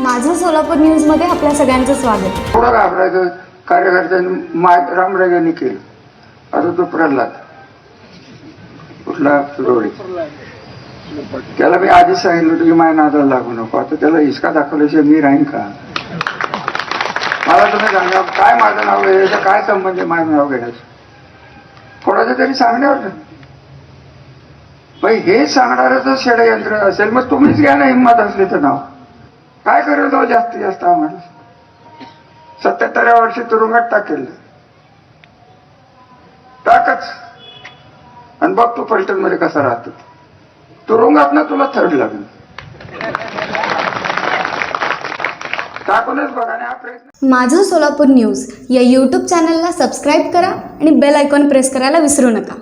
माझं सोलापूर न्यूजमध्ये आपल्या सगळ्यांचं स्वागत. थोडं घाबरायचं कार्यकर्त्यांनी माय रामराजांनी केलं. आता तो प्रल्हाद. कुठला सुरवडी. त्याला मी आधीच सांगितलं होतं की माझ्या नादाला लागू नको. आता त्याला हिसका दाखवल्याशिवाय मी राहीन का? मला तुम्ही सांगा काय माझं नाव घ्यायचं काय संबंध आहे माझं नाव घेण्याचं? कोणाचं तरी सांगण्यावर ना बाई हे सांगणारच षडयंत्र असेल मग तुम्हीच घ्या ना हिंमत असली तर नाव. काय करू तो जास्तीत जास्त आम्हाला? सत्याहत्तराव्या वर्षी तुरुंगात टाकेल. टाकच. आणि बघ तू पलटनमध्ये कसा राहतो. तुरुंगात ना तुला थर्ड लागेल. टाकूनच बघा ना हा प्रयत्न माझं सोलापूर न्यूज या यूट्यूब चॅनलला सबस्क्राईब करा आणि बेल आयकॉन प्रेस करायला विसरू नका.